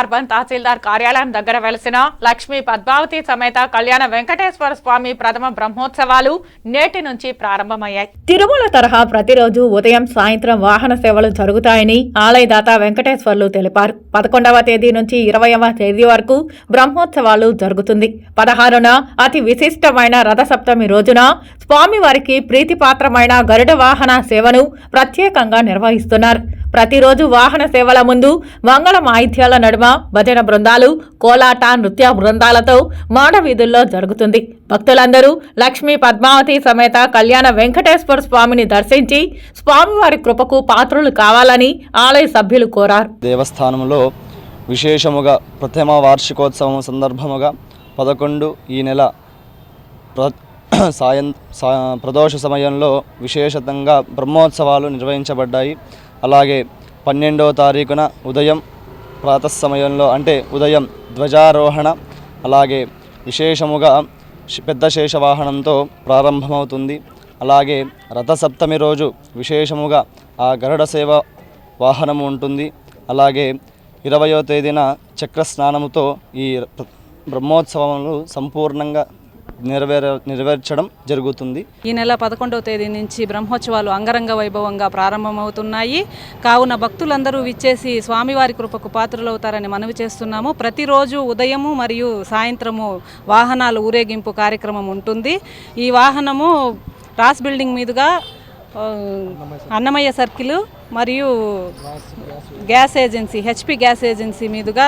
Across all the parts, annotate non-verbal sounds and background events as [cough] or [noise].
Urban తహసీల్దార్ కార్యాలయం దగ్గర వెలిసిన లక్ష్మీ పద్మావతి సమేత కళ్యాణ వెంకటేశ్వర స్వామి ప్రథమ బ్రహ్మోత్సవాలు నేటి నుంచి ప్రారంభమయ్యాయి. తిరుమల తరహా ప్రతిరోజు ఉదయం సాయంత్రం వాహన సేవలు జరుగుతాయని ఆలయదాత వెంకటేశ్వర్లు తెలిపారు. పదకొండవ తేదీ నుంచి ఇరవైవ తేదీ వరకు బ్రహ్మోత్సవాలు జరుగుతుంది. పదహారున అతి విశిష్టమైన రథసప్తమి రోజున స్వామివారికి ప్రీతిపాత్రమైన గరుడ వాహన సేవను ప్రత్యేకంగా నిర్వహిస్తున్నారు. ప్రతిరోజు వాహన సేవల ముందు మంగళ మాయిద్యాల నడుమ భజన బృందాలు కోలాట నృత్య బృందాలతో మాడవీధుల్లో జరుగుతుంది. భక్తులందరూ లక్ష్మీ పద్మావతి సమేత కళ్యాణ వెంకటేశ్వర స్వామిని దర్శించి స్వామివారి కృపకు పాత్రులు కావాలని ఆలయ సభ్యులు కోరారు. దేవస్థానంలో విశేషముగా ప్రథమ వార్షికోత్సవం సందర్భముగా పదకొండు ఈ నెల ప్ర [clears throat] సాయం ప్రదోష సమయంలో విశేషతంగా బ్రహ్మోత్సవాలు నిర్వహించబడ్డాయి. అలాగే పన్నెండవ తారీఖున ఉదయం ప్రాత సమయంలో అంటే ఉదయం ధ్వజారోహణ అలాగే విశేషముగా పెద్ద శేషవాహనంతో ప్రారంభమవుతుంది. అలాగే రథసప్తమి రోజు విశేషముగా ఆ గరుడ సేవ వాహనము ఉంటుంది. అలాగే ఇరవయో తేదీన చక్ర స్నానముతో ఈ బ్రహ్మోత్సవములు సంపూర్ణంగా నెరవేర నెరవేర్చడం జరుగుతుంది. ఈ నెల పదకొండవ తేదీ నుంచి బ్రహ్మోత్సవాలు అంగరంగ వైభవంగా ప్రారంభమవుతున్నాయి. కావున భక్తులందరూ విచ్చేసి స్వామివారి కృపకు పాత్రలవుతారని మనవి చేస్తున్నాము. ప్రతిరోజు ఉదయము మరియు సాయంత్రము వాహనాలు ఊరేగింపు కార్యక్రమం ఉంటుంది. ఈ వాహనము రాస్ బిల్డింగ్ మీదుగా అన్నమయ్య సర్కిల్ మరియు gas agency HP gas agency మీదుగా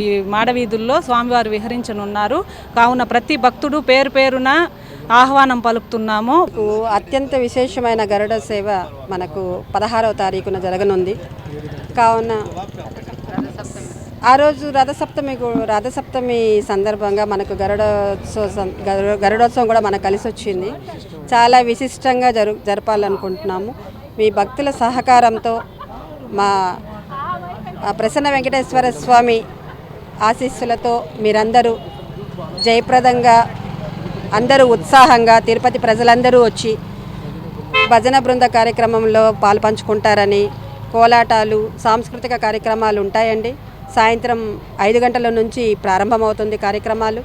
ఈ మాడవీధుల్లో స్వామివారు విహరించనున్నారు. కావున ప్రతి భక్తుడు పేరు పేరున ఆహ్వానం పలుకుతున్నాము. అత్యంత విశేషమైన గరుడ సేవ మనకు పదహారవ తారీఖున జరగనుంది. కావున ఆ రోజు రథసప్తమి రథసప్తమి సందర్భంగా మనకు గరుడోత్సవ గరు- గరుడోత్సవం కూడా మనకు కలిసి వచ్చింది. చాలా విశిష్టంగా జరు జరపాలనుకుంటున్నాము. మీ భక్తుల సహకారంతో మా ప్రసన్న వెంకటేశ్వర స్వామి ఆశీస్సులతో మీరందరూ జయప్రదంగా అందరూ ఉత్సాహంగా తిరుపతి ప్రజలందరూ వచ్చి భజన బృంద కార్యక్రమంలో పాల్పంచుకుంటారని కోలాటాలు సాంస్కృతిక కార్యక్రమాలు ఉంటాయండి. సాయంత్రం ఐదు గంటల నుంచి ప్రారంభమవుతుంది కార్యక్రమాలు.